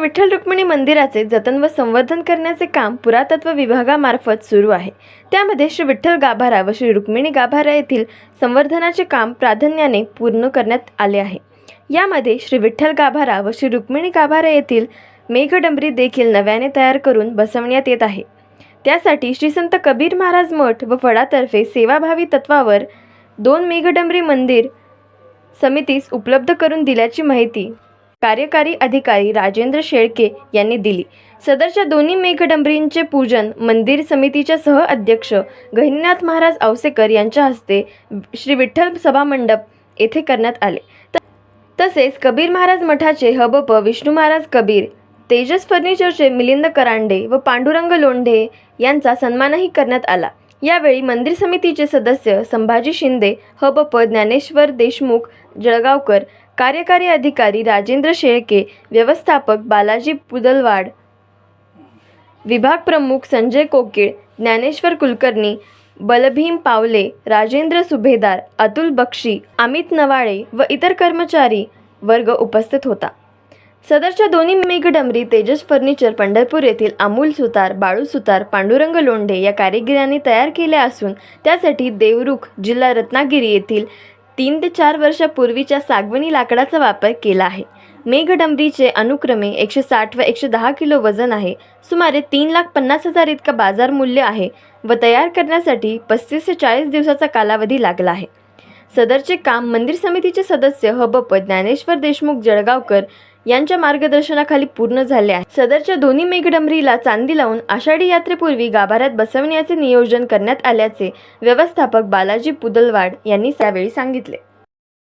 विठ्ठल रुक्मिणी मंदिराचे जतन व संवर्धन करण्याचे काम पुरातत्व विभागामार्फत सुरू आहे. त्यामध्ये श्री विठ्ठल गाभारा व श्री रुक्मिणी गाभारा येथील संवर्धनाचे काम प्राधान्याने पूर्ण करण्यात आले आहे. यामध्ये श्री विठ्ठल गाभारा व श्री रुक्मिणी गाभारा येथील मेघडंबरी देखील नव्याने तयार करून बसवण्यात येत आहे. त्यासाठी श्री संत कबीर महाराज मठ व फळातर्फे सेवाभावी तत्वावर दोन मेघडंबरी मंदिर समितीस उपलब्ध करून दिल्याची माहिती कार्यकारी अधिकारी राजेंद्र शेळके यांनी दिली. सदरच्या दोन्ही मेघडंबरींचे पूजन मंदिर समितीच्या सह अध्यक्ष गहिनीनाथ महाराज औसेकर यांच्या हस्ते श्री विठ्ठल सभा मंडप येथे करण्यात आले. तसेच कबीर महाराज मठाचे हबप विष्णू महाराज कबीर तेजस फर्निचरचे मिलिंद करांडे व पांडुरंग लोंढे यांचा सन्मानही करण्यात आला. यावेळी मंदिर समितीचे सदस्य संभाजी शिंदे हबप ज्ञानेश्वर देशमुख जळगावकर कार्यकारी अधिकारी राजेंद्र शेळके व्यवस्थापक बालाजी पुदलवाड विभाग प्रमुख संजय कोकिळ ज्ञानेश्वर कुलकर्णी बलभीम पावले राजेंद्र सुभेदार अतुल बक्षी अमित नवाळे व इतर कर्मचारी वर्ग उपस्थित होता. सदरच्या दोन्ही मेघडंबरी तेजस फर्निचर पंढरपूर येथील अमूल सुतार बाळू सुतार पांडुरंग लोंढे या कारिगिरांनी तयार केल्या असून त्यासाठी देवरुख जिल्हा रत्नागिरी येथील तीन ते चार वर्षापूर्वीच्या सागवणी लाकडाचा वापर केला आहे. मेघडंबरीचे अनुक्रमे एकशे साठ व एकशे दहा किलो वजन आहे. सुमारे तीन लाख पन्नास हजार इतका बाजार मूल्य आहे व तयार करण्यासाठी पस्तीस ते चाळीस दिवसाचा कालावधी लागला आहे. सदरचे काम मंदिर समितीचे सदस्य हबप ज्ञानेश्वर देशमुख जळगावकर यांच्या मार्गदर्शनाखाली पूर्ण झाले आहे. सदरच्या दोन्ही मेघडंबरीला चांदी लावून आषाढी यात्रेपूर्वी गाभाऱ्यात बसवण्याचे नियोजन करण्यात आल्याचे व्यवस्थापक बालाजी पुदलवाड यांनी त्यावेळी सांगितले.